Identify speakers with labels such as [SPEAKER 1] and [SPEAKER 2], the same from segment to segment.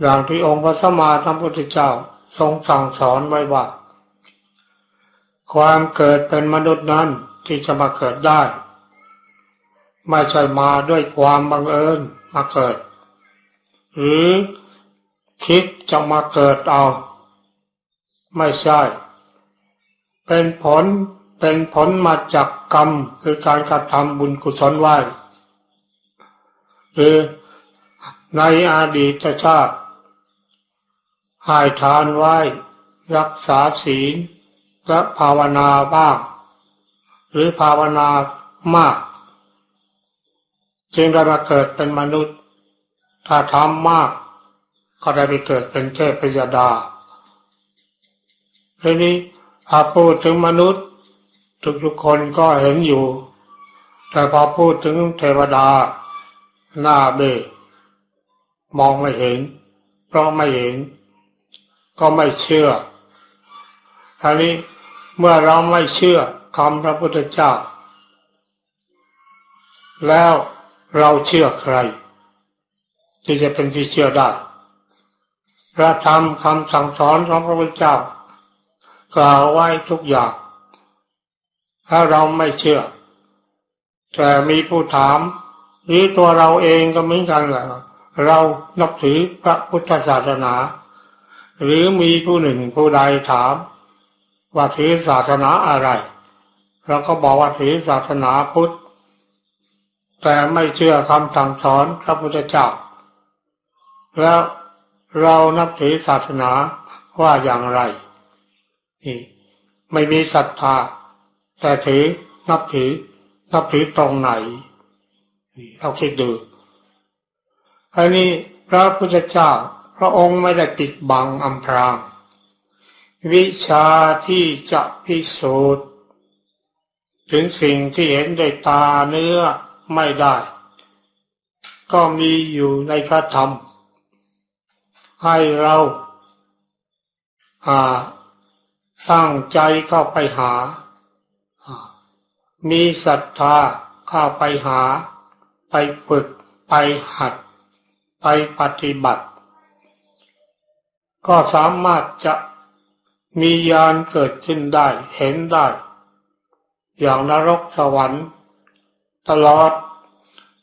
[SPEAKER 1] อย่างที่องค์พระสัมมาสัมพุทธเจ้าทรงสั่งสอนไว้ว่า ความเกิดเป็นมนุษย์นั้นที่จะมาเกิดได้ ไม่ใช่มาด้วยความบังเอิญมาเกิด หรือคิดจะมาเกิดเอา ไม่ใช่ เป็นผลเป็นผลมาจากกรรมคือการกระทำบุญกุศลไว้คือในอดีตชาติ หายทานไว้ รักษาศีลและภาวนาบ้าง หรือภาวนามาก จึงได้มาเกิดเป็นมนุษย์ ถ้าทำมาก ก็ได้ไปเกิดเป็นเทพยดาทีนี้ถ้าพูดถึงมนุษย์ ทุกๆคนก็เห็นอยู่ แต่พอพูดถึงเทวดา หน้าเบมองไม่เห็น เพราะไม่เห็น ก็ไม่เชื่อทีนี้เมื่อเราไม่เชื่อคำพระพุทธเจ้า แล้วเราเชื่อใคร ที่จะเป็นที่เชื่อได้พระธรรมคำสั่งสอนของพระพุทธเจ้า กล่าวไว้ทุกอย่าง ถ้าเราไม่เชื่อ แต่มีผู้ถาม หรือตัวเราเองก็เหมือนกันแหละเรานับถือพระพุทธศาสนา หรือมีผู้หนึ่งผู้ใดถาม ว่าถือศาสนาอะไรเราก็บอกว่าถือศาสนาพุทธ แต่ไม่เชื่อคำสั่งสอนพระพุทธเจ้า แล้วเรานับถือศาสนาว่าอย่างไรนี่ไม่มีศรัทธา แต่ถือนับถือ นับถือตรงไหนเราคิดดูอันนี้พระพุทธเจ้า พระองค์ไม่ได้ปิดบังอำพราง วิชาที่จะพิสูจน์ ถึงสิ่งที่เห็นด้วยตาเนื้อไม่ได้ ก็มีอยู่ในพระธรรม ให้เราหาตั้งใจเข้าไปหา มีศรัทธาเข้าไปหา ไปฝึก ไปหัด ไปปฏิบัติ ก็สามารถจะมียานเกิดขึ้นได้เห็นได้ อย่างนรกสวรรค์ ตลอด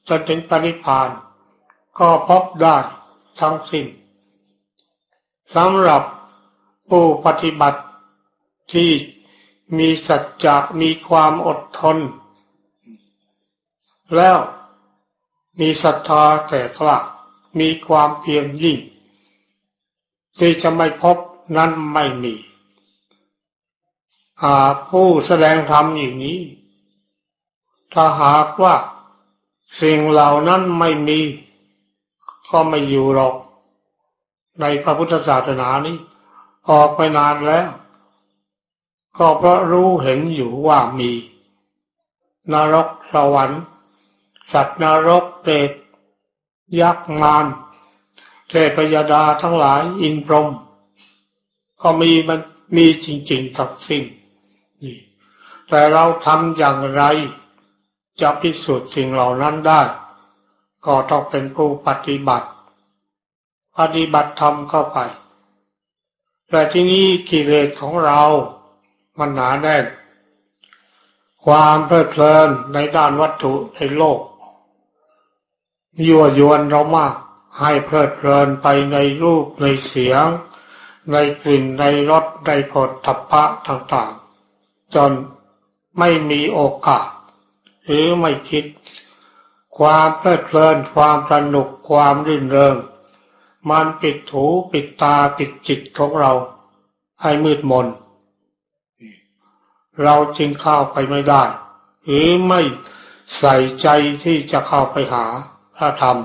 [SPEAKER 1] จนถึงปณิพาน ก็พบได้ทั้งสิ้นสำหรับผู้ปฏิบัติที่มีสัจจะมีความอดทน แล้วมีศรัทธาแก่กล้ามีความเพียรยิ่ง ที่จะไม่พบนั้นไม่มีหาผู้แสดงธรรมอย่างนี้ ถ้าหากว่าสิ่งเหล่านั้นไม่มี ก็ไม่อยู่หรอก ในพระพุทธศาสนานี้ ออกไปนานแล้ว ก็เพราะรู้เห็นอยู่ว่ามี นรกสวรรค์สัตว์นรกเปรตยักษ์มาร เทพยดาทั้งหลายอินพรหมก็มีมันมีจริงๆทั้งสิ้นนี่แต่เราทำอย่างไร จะพิสูจน์สิ่งเหล่านั้นได้ ก็ต้องเป็นผู้ปฏิบัติ ปฏิบัติธรรมเข้าไป แต่ที่นี้กิเลสของเรา มันหนาแน่น ความเพลิดเพลินในด้านวัตถุในโลกยั่วยวนเรามาก ให้เพลิดเพลินไปในรูปในเสียง ในกลิ่นในรสในผลทัพพะต่างๆ จนไม่มีโอกาส หรือไม่คิด ความเพลิดเพลินความสนุกความรื่นเริงมันปิดหูปิดตาปิดจิตของเรา ให้มืดมน เราจึงเข้าไปไม่ได้ หรือไม่ใส่ใจที่จะเข้าไปหาพระธรรม